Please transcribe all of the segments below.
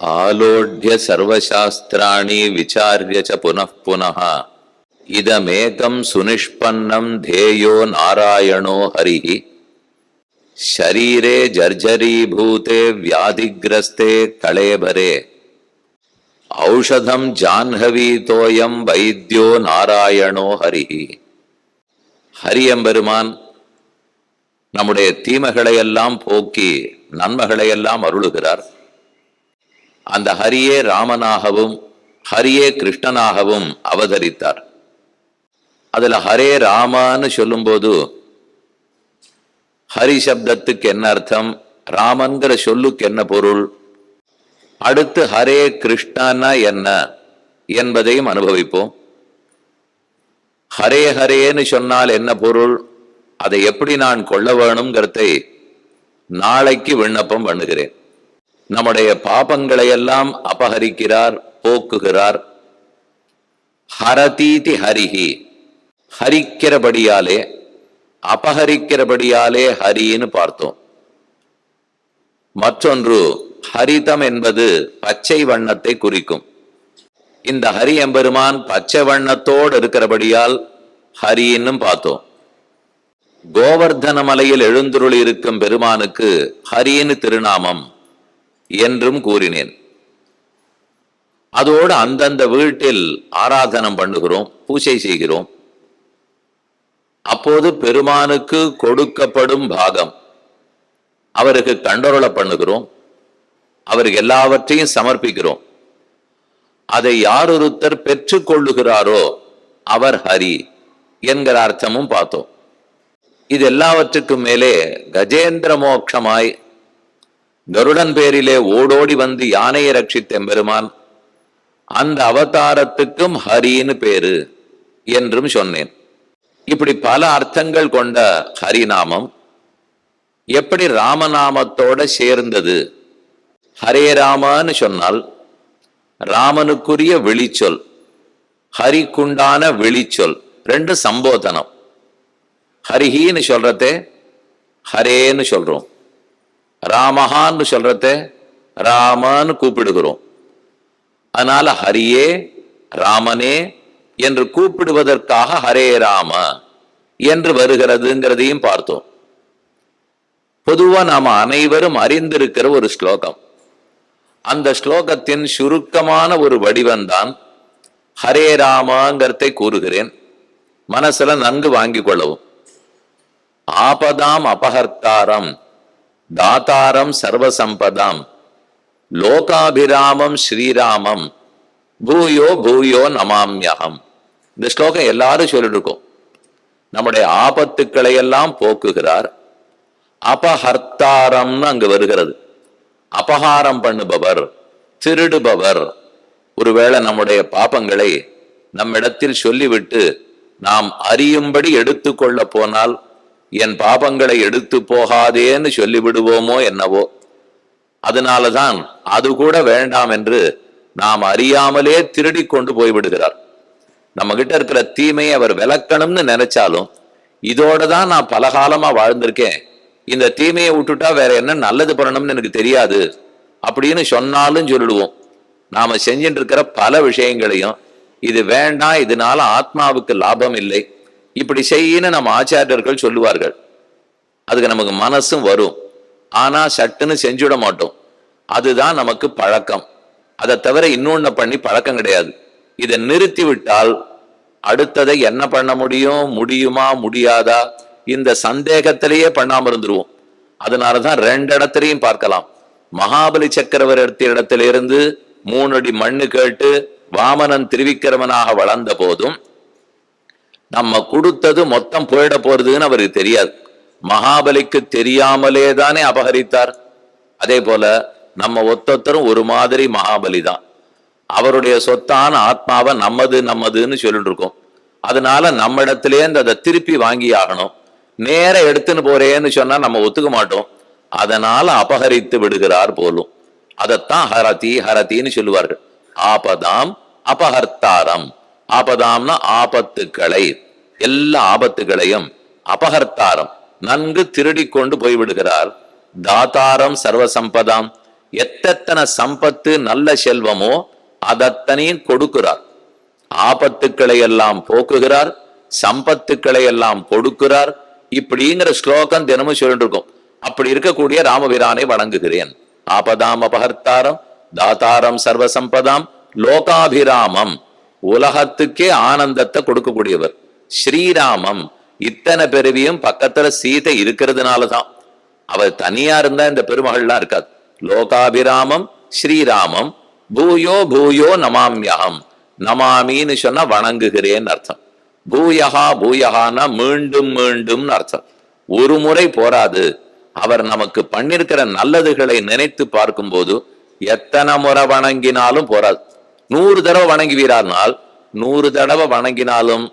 आलोढ्य सर्वशास्त्राणि विचार्य च पुनः पुनः इदमेकं सुनिष्पन्नं ध्येयो नारायणो हरिः शरीरे जर्जरीभूते व्याधिग्रस्ते कळेबरे औषधं जाह्नवीतोऽयं वैद्यो நாராயணோ ஹரிஹி ஹரியம்பெருமான் நம்முடைய தீமைகளை எல்லாம் போக்கி நன்மைகளை எல்லாம் அருளுகிறார் அந்த ஹரியே ராமனாகவும் ஹரியே கிருஷ்ணனாகவும் அவதரித்தார். அதுல ஹரே ராமான்னு சொல்லும்போது ஹரி சப்தத்துக்கு என்ன அர்த்தம்? ராமன்கிற சொல்லுக்கு என்ன பொருள்? அடுத்து ஹரே கிருஷ்ணனா என்ன என்பதையும் அனுபவிப்போம். ஹரே ஹரேன்னு சொன்னால் என்ன பொருள்? அதை எப்படி நான் கொள்ள வேணுங்கிறதை நாளைக்கு விண்ணப்பம் பண்ணுகிறேன். நம்முடைய பாபங்களை எல்லாம் அபகரிக்கிறார் போக்குகிறார். ஹரதீதி ஹரிஹி. ஹரிக்கிறபடியாலே அபகரிக்கிறபடியாலே ஹரின்னு பார்த்தோம். மற்றொன்று ஹரிதம் என்பது பச்சை வண்ணத்தை குறிக்கும். இந்த ஹரி எம்பெருமான் பச்சை வண்ணத்தோடு இருக்கிறபடியால் ஹரின்னும் பார்த்தோம். கோவர்தன மலையில் எழுந்துருள் இருக்கும் பெருமானுக்கு ஹரின்னு திருநாமம். என்றும் கூறினேன். அதோடு அந்தந்த வீட்டில் ஆராதனம் பண்ணுகிறோம் பூஜை செய்கிறோம். அப்போது பெருமானுக்கு கொடுக்கப்படும் பாகம். அவருக்கு கண்டொருள பண்ணுகிறோம். அவருக்கு எல்லாவற்றையும் சமர்ப்பிக்கிறோம். அதை யார் ஒருத்தர் பெற்றுக்கொள்ளுகிறாரோ அவர் ஹரி என்கிற அர்த்தமும் பார்த்தோம். இது எல்லாவற்றுக்கும் மேலே கஜேந்திர மோட்சமாய் கருடன் பேரிலே ஓடோடி வந்து யானையை ரட்சித்தெம்பெருமான் அந்த அவதாரத்துக்கும் ஹரின்னு பேரு என்றும் சொன்னேன். இப்படி பல அர்த்தங்கள் கொண்ட ஹரிநாமம் எப்படி ராமநாமத்தோட சேர்ந்தது? ஹரே ராமான்னு சொன்னால் ராமனுக்குரிய விழிச்சொல் ஹரிக்குண்டான விழிச்சொல் ரெண்டு சம்போதனம். ஹரிஹின்னு சொல்றதே ஹரேன்னு சொல்றோம். ராமஹான்னு சொல்றதே ராமன்னு கூப்பிடுகிறோம். அதனால ஹரியே ராமனே என்று கூப்பிடுவதற்காக ஹரே ராம என்று வருகிறதுங்கிறதையும் பார்த்தோம். பொதுவா நாம அனைவரும் அறிந்திருக்கிற ஒரு ஸ்லோகம். அந்த ஸ்லோகத்தின் சுருக்கமான ஒரு வடிவம்தான் ஹரே ராமாங்கிறதை கூறுகிறேன். மனசுல நன்கு வாங்கிக் கொள்ளவும். ஆபதாம் அபகர்த்தாரம் தாத்தாரம் சர்வசம்பதாம். லோகாபிராமம் ஸ்ரீராமம். பூயோ பூயோ நமாம்யகம் இந்த ஸ்லோகம் எல்லாரும் சொல்லிட்டு இருக்கோம் நம்முடைய ஆபத்துக்களை எல்லாம் போக்குகிறார். அபஹர்த்தாரம்னு அங்கு வருகிறது. அபகாரம் பண்ணுபவர் திருடுபவர். ஒருவேளை நம்முடைய பாபங்களை நம்மிடத்தில் சொல்லிவிட்டு நாம் அறியும்படி எடுத்துக்கொள்ள போனால் என் பாபங்களை எடுத்து போகாதேன்னு சொல்லிவிடுவோமோ என்னவோ. அதனாலதான் அது கூட வேண்டாம் என்று நாம் அறியாமலே திருடி கொண்டு போய்விடுகிறார். நம்ம கிட்ட இருக்கிற தீமையை அவர் விளக்கணும்னு நினைச்சாலும் இதோட தான் நான் பலகாலமா வாழ்ந்திருக்கேன். இந்த தீமையை விட்டுட்டா வேற என்ன நல்லது பண்ணணும்னு எனக்கு தெரியாது. அப்படின்னு சொன்னாலும் சொல்லிடுவோம். நாம செஞ்சுட்டு இருக்கிற பல விஷயங்களையும் இது வேண்டாம் இதனால ஆத்மாவுக்கு லாபம் இல்லை. இப்படி செய்யின்னு நம்ம ஆச்சாரியர்கள் சொல்லுவார்கள். அதுக்கு நமக்கு மனசும் வரும். ஆனால் சட்டுன்னு செஞ்சுவிட மாட்டோம். அதுதான் நமக்கு பழக்கம். அதை தவிர இன்னொன்று பண்ணி பழக்கம் கிடையாது. இதை நிறுத்தி விட்டால் அடுத்ததை என்ன பண்ண முடியும்? முடியுமா? முடியாதா? இந்த சந்தேகத்திலேயே பண்ணாமல் இருந்துருவோம். அதனால தான் ரெண்டு இடத்துலையும் பார்க்கலாம். மகாபலி சக்கரவர்த்தி இடத்திலிருந்து மூணு அடி மண்ணு கேட்டு வாமனன் திருவிக்கிரமனாக வளர்ந்த போதும் நம்ம கொடுத்தது மொத்தம் போயிட போறதுன்னு அவருக்கு தெரியாது. மகாபலிக்கு தெரியாமலே தானே அபகரித்தார். அதே போல நம்ம ஒத்தொத்தரும் ஒரு மாதிரி மகாபலி தான். அவருடைய சொத்தான ஆத்மாவை நம்மது நம்மதுன்னு சொல்லிட்டு இருக்கோம் அதனால நம்ம இடத்துலேருந்து அதை திருப்பி வாங்கி ஆகணும். நேர எடுத்துன்னு போறேன்னு சொன்னா நம்ம ஒத்துக்க மாட்டோம். அதனால அபகரித்து விடுகிறார் போலும். அதைத்தான் ஹரதி ஹரதின்னு சொல்லுவார்கள். ஆபதாம் அபகர்த்தாரம். ஆபதாம்னா ஆபத்துக்களை எல்லா ஆபத்துகளையும் அபகர்த்தாரம் நன்கு திருடி கொண்டு போய்விடுகிறார். தாத்தாரம் சர்வசம்பதாம். எத்தனை சம்பத்து நல்ல செல்வமோ அதத்தனையும் கொடுக்கிறார். ஆபத்துக்களை எல்லாம் போக்குகிறார் சம்பத்துக்களை எல்லாம் கொடுக்கிறார். இப்படிங்கிற ஸ்லோகம் தினமும் சொல்லிட்டு இருக்கும் அப்படி இருக்கக்கூடிய ராமபிரானை வணங்குகிறேன். ஆபதாம் அபகர்த்தாரம் தாத்தாரம் சர்வசம்பதாம் லோகாபிராமம். உலகத்துக்கே ஆனந்தத்தை கொடுக்கக்கூடியவர். ஸ்ரீராமம் இத்தனை பெருவியும் பக்கத்துல சீதை இருக்கிறதுனாலதான். அவர் தனியா இருந்தா இந்த பெருமகள்லாம் இருக்காது. லோகாபிராமம் ஸ்ரீராமம் பூயோ பூயோ நமாம்யகம். நமாமின்னு சொன்னா வணங்குகிறேன் அர்த்தம். பூயகா பூயகான்னா மீண்டும் மீண்டும்னு அர்த்தம். ஒரு முறை போராது. அவர் நமக்கு பண்ணிருக்கிற நல்லதுகளை நினைத்து பார்க்கும்போது எத்தனை முறை வணங்கினாலும் போராது. நூறு தடவை வணங்குவீரானால் நூறு தடவை வணங்கினாலும்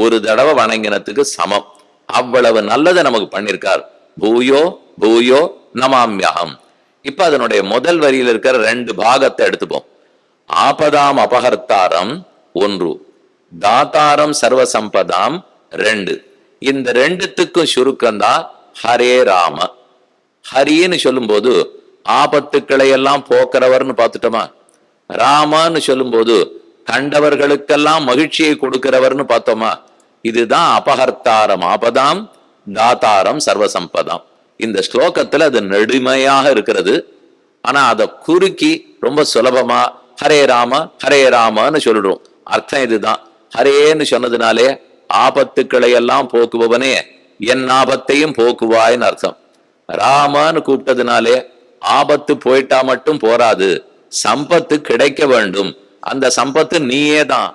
ஒரு தடவை வணங்கினத்துக்கு சமம். அவ்வளவு நல்லதை நமக்கு பண்ணிருக்கார். பூயோ பூயோ நமாம்யகம் இப்ப அதனுடைய முதல் வரியில் இருக்கிற ரெண்டு பாகத்தை எடுத்துப்போம். ஆபதாம் அபகர்த்தாரம் ஒன்று தாத்தாரம் சர்வசம்பதாம் ரெண்டு. இந்த ரெண்டுத்துக்கும் சுருக்கம்தான் ஹரே ராம. ஹரின்னு சொல்லும்போது ஆபத்துக்களை எல்லாம் போக்குறவர்னு பார்த்துட்டோமா? ராமன்னு சொல்லும்போது கண்டவர்களுக்கெல்லாம் மகிழ்ச்சியை கொடுக்கிறவர்னு பார்த்தோமா? இதுதான் அபகர்த்தாரம் ஆபதாம் தாத்தாரம் சர்வசம்பதாம். இந்த ஸ்லோகத்துல அது நெடுமையாக இருக்கிறது. ஆனா அதை குறுக்கி ரொம்ப சுலபமா ஹரே ராம ஹரே ராமன்னு சொல்லிடுவோம் அர்த்தம் இதுதான். ஹரேன்னு சொன்னதுனாலே ஆபத்துக்களை எல்லாம் போக்குபவனே என் ஆபத்தையும் போக்குவாய்ன்னு அர்த்தம். ராமன்னு கூப்பிட்டதுனாலே ஆபத்து போயிட்டா மட்டும் போராது. சம்பத்து கிடைக்க வேண்டும். அந்த சம்பத்து நீயே தான்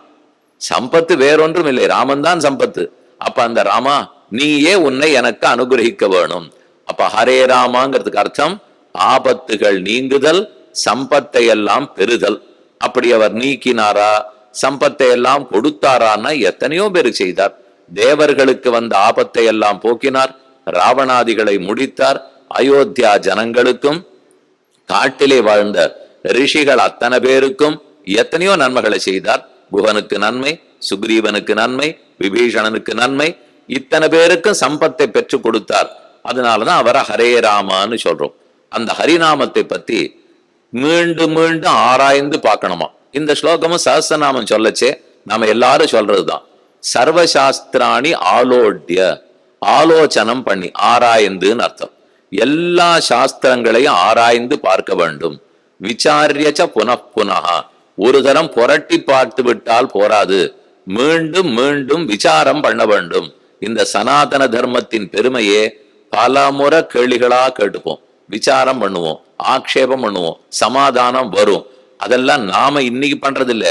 சம்பத்து வேறொன்றும் இல்லை ராமன் தான் சம்பத்து. அப்ப அந்த ராமா நீயே உன்னை எனக்கு அனுகிரகிக்க வேணும். அப்ப ஹரே ராமாங்கிறதுக்கு அர்த்தம் ஆபத்துகள் நீங்குதல் சம்பத்தை எல்லாம் பெறுதல். அப்படி அவர் நீக்கினாரா? சம்பத்தை எல்லாம் கொடுத்தாரான்னா எத்தனையோ பேர் செய்தார். தேவர்களுக்கு வந்த ஆபத்தை எல்லாம் போக்கினார். ராவணாதிகளை முடித்தார். அயோத்தியா ஜனங்களுக்கும் காட்டிலே வாழ்ந்த ரிஷிகள் அத்தனை பேருக்கும் எத்தனையோ நன்மைகளை செய்தார். குகனுக்கு நன்மை சுக்ரீவனுக்கு நன்மை விபீஷணனுக்கு நன்மை இத்தனை பேருக்கும் சம்பத்தை பெற்று கொடுத்தார். அதனாலதான் அவரை ஹரே ராமான்னு சொல்றோம். அந்த ஹரிநாமத்தை பத்தி மீண்டும் மீண்டும் ஆராய்ந்து பார்க்கணுமா? இந்த ஸ்லோகமும் சஹசநாமம் சொல்லச்சே. நாம எல்லாரும் சொல்றதுதான். சர்வசாஸ்திராணி ஆலோட்ய ஆலோசனம் பண்ணி ஆராய்ந்துன்னு அர்த்தம். எல்லா சாஸ்திரங்களையும் ஆராய்ந்து பார்க்க வேண்டும். விசாரியச்ச புனப்புனகா ஒரு தரம் புரட்டி பார்த்து விட்டால் போராது. மீண்டும் மீண்டும் விசாரம் பண்ண வேண்டும். இந்த சனாதன தர்மத்தின் பெருமையே பல முறை கேள்விகளா கேட்டுப்போம். விசாரம் பண்ணுவோம் ஆக்ஷேபம் பண்ணுவோம் சமாதானம் வரும். அதெல்லாம் நாம இன்னைக்கு பண்றதில்ல.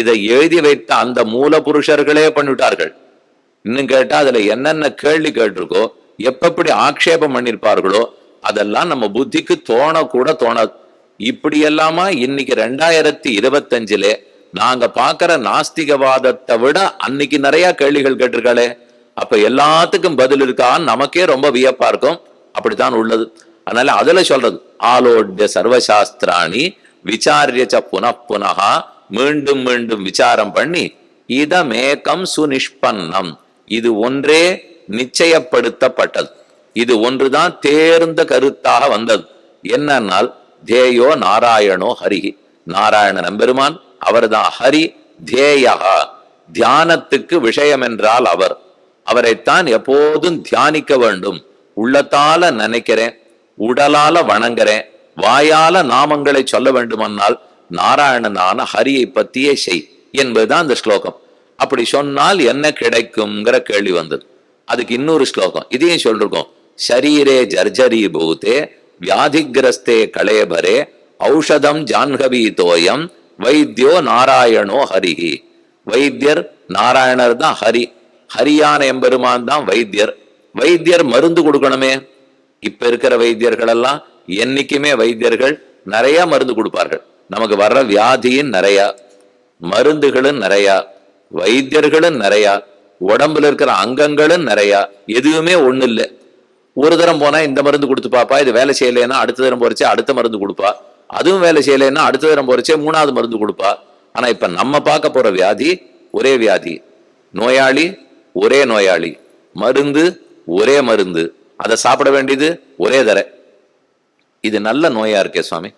இதை எழுதி வைத்த அந்த மூல புருஷர்களே பண்ணிவிட்டார்கள். இன்னும் கேட்டா அதுல என்னென்ன கேள்வி கேட்டிருக்கோ எப்படி ஆக்ஷேபம் பண்ணிருப்பார்களோ அதெல்லாம் நம்ம புத்திக்கு தோணக்கூட தோண இப்படி எல்லாமா இன்னைக்கு ரெண்டாயிரத்தி இருபத்தஞ்சுல நாங்க பாக்குற நாஸ்திகவாதத்தை விட அன்னைக்கு நிறைய கேள்விகள் கேட்டிருக்காளே. அப்ப எல்லாத்துக்கும் பதில் இருக்கான்னு நமக்கே ரொம்ப வியப்பா இருக்கும். அப்படித்தான் உள்ளது. அதனால அதுல சொல்றது ஆலோட்ய சர்வசாஸ்திராணி விசாரியச்ச புனப்புனகா மீண்டும் மீண்டும் விசாரம் பண்ணி இதமேகம் சுனிஷ்பன்னம். இது ஒன்றே நிச்சயப்படுத்தப்பட்டது. இது ஒன்றுதான் தேர்ந்த கருத்தாக வந்தது. என்னன்னால் தேயோ நாராயணோ ஹரி. நாராயண நம்பெருமான் அவர்தான் ஹரி தேயா. தியானத்துக்கு விஷயம் என்றால் அவர். அவரைத்தான் எப்போதும் தியானிக்க வேண்டும். உள்ளத்தால நினைக்கிறேன் உடலால வணங்குறேன் வாயால நாமங்களை சொல்ல வேண்டுமானால் நாராயணனான ஹரியை பத்தியே செய் என்பதுதான் அந்த ஸ்லோகம். அப்படி சொன்னால் என்ன கிடைக்குங்கிற கேள்வி வந்தது. அதுக்கு இன்னொரு ஸ்லோகம் இதையும் சொல்லிருக்கோம். சரீரே ஜர்ஜரி பூத்தே வியாதிகிரஸ்தே கலேபரே ஔஷதம் ஜான்கவி தோயம் வைத்தியோ நாராயணோ ஹரிஹி வைத்தியர் நாராயணர் தான் ஹரி ஹரியான எம்பெருமான் தான் வைத்தியர் வைத்தியர் மருந்து கொடுக்கணுமே இப்ப இருக்கிற வைத்தியர்கள் எல்லாம் என்னைக்குமே வைத்தியர்கள் நிறைய மருந்து கொடுப்பார்கள் நமக்கு வர்ற வியாதியும் நிறைய மருந்துகளும் நிறைய வைத்தியர்களும் நிறைய உடம்புல இருக்கிற அங்கங்களும் நிறைய எதுவுமே ஒண்ணு இல்லை ஒரு தரம் போனா இந்த மருந்து கொடுத்து பாப்பா இது வேலை செய்யலைன்னா அடுத்த தரம் போறச்சே அடுத்த மருந்து கொடுப்பா. அதுவும் வேலை செய்யலைன்னா அடுத்த தரம் போறச்சே மூணாவது மருந்து கொடுப்பா. ஆனா இப்ப நம்ம பார்க்க போற வியாதி ஒரே வியாதி. நோயாளி ஒரே நோயாளி. மருந்து ஒரே மருந்து. அதை சாப்பிட வேண்டியது ஒரே தர. இது நல்ல நோயா இருக்கே சுவாமி.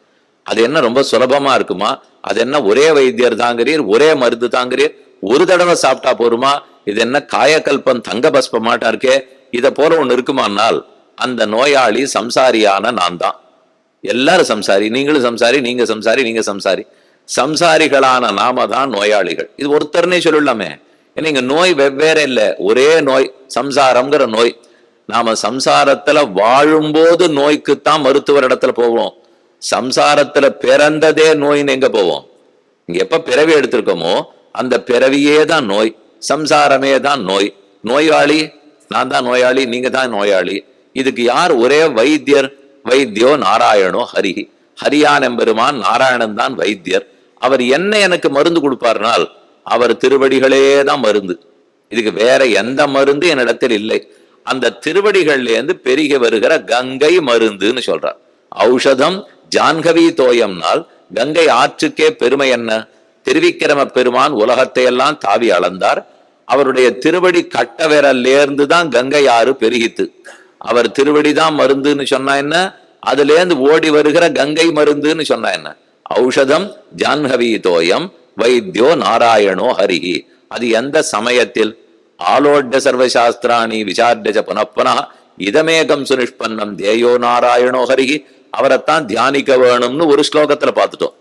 அது என்ன ரொம்ப சுலபமா இருக்குமா? அது என்ன ஒரே வைத்தியர் தாங்கிறீர் ஒரே மருந்து தாங்கிறீர்? ஒரு தடவை சாப்பிட்டா போருமா? இது என்ன காயக்கல்பம் தங்க பஸ்பமாட்டா இருக்கே? இத போல ஒண்ணு இருக்குமானால் அந்த நோயாளி சம்சாரியான நான் தான் எல்லாரும் சம்சாரி நீங்களும் சம்சாரி நீங்க சம்சாரி நீங்க சம்சாரி. சம்சாரிகளான நாம தான் நோயாளிகள். இது ஒருத்தர்னே சொல்லலாமே ஏன்னா இங்க நோய் வெவ்வேறு இல்ல. ஒரே நோய் சம்சாரம்ங்கிற நோய். நாம சம்சாரத்துல வாழும்போது நோய்க்குத்தான் மருத்துவர் இடத்துல போவோம். சம்சாரத்துல பிறந்ததே நோயின்னு எங்க போவோம்? இங்க எப்ப பிறவி எடுத்திருக்கோமோ அந்த பிறவியே தான் நோய் சம்சாரமே தான் நோய். நோயாளி நான் தான் நோயாளி நீங்க தான் நோயாளி. இதுக்கு யார் ஒரே வைத்தியர்? வைத்தியோ நாராயணோ ஹரி. ஹரியான் எம்பெருமான் நாராயணன் தான் வைத்தியர். அவர் என்ன எனக்கு மருந்து கொடுப்பார்னால் அவர் திருவடிகளே தான் மருந்து. இதுக்கு வேற எந்த மருந்து என்னிடத்தில் இல்லை. அந்த திருவடிகள்ல இருந்து பெருகி வருகிற கங்கை மருந்துன்னு சொல்றார். ஔஷதம் ஜான்கவி தோயம்னால் கங்கை ஆற்றுக்கே பெருமை என்ன? திருவிக்கிரம பெருமான் உலகத்தை எல்லாம் தாவி அளந்தார். அவருடைய திருவடி கட்ட விரல்லேருந்து தான் கங்கை ஆறு பெருகித்து. அவர் திருவடி தான் மருந்துன்னு சொன்னா என்ன? அதுல இருந்து ஓடி வருகிற கங்கை மருந்துன்னு சொன்னா என்ன? ஔஷதம் ஜான்ஹவி தோயம் வைத்தியோ நாராயணோ ஹரிஹி. அது எந்த சமயத்தில்? ஆலோட்ய சர்வசாஸ்திராணி விசார்டஜ புனப்பனா இதமேகம் சுனிஷ்பன்னம் தேயோ நாராயணோ ஹரிஹி. அவரைத்தான் தியானிக்க வேணும்னு ஒரு ஸ்லோகத்துல பார்த்துட்டோம்.